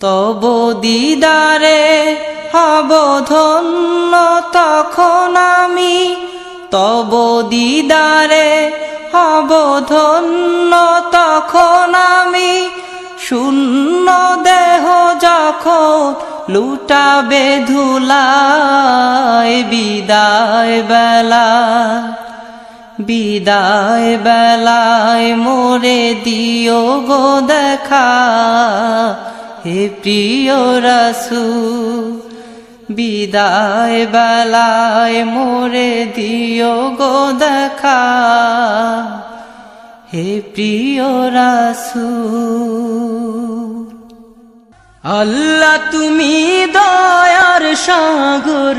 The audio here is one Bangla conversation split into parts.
তব দিদারে হব ধন্য তখন আমি। তব দিদারে হব ধন্য তখন আমি। শূন্য দেহ যখন লুটাবে ধুলায় বিদায় বেলা। বিদায় বেলায় মোরে দিও গো দেখা। হে প্রিয় রাসু বিদায় বেলায় মোরে দিও গো দেখা। হে প্রিয় রাসু আল্লাহ তুমি দয়ার সাগর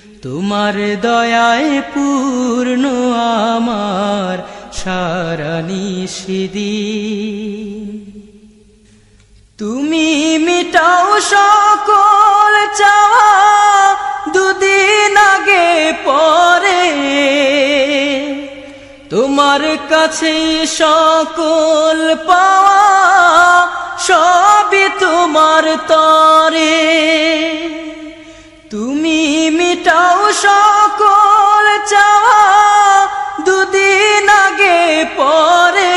তোমার দয়ায় পূর্ণ আমার সিদিন তুমি মিটাও সকল চাওয়া দুদিন আগে পরে। তোমার কাছে সকল পাওয়া সবই তোমার তরে তুমি মিটাও সকল চাওয়া দুদিন আগে পরে।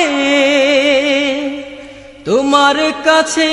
তোমার কাছে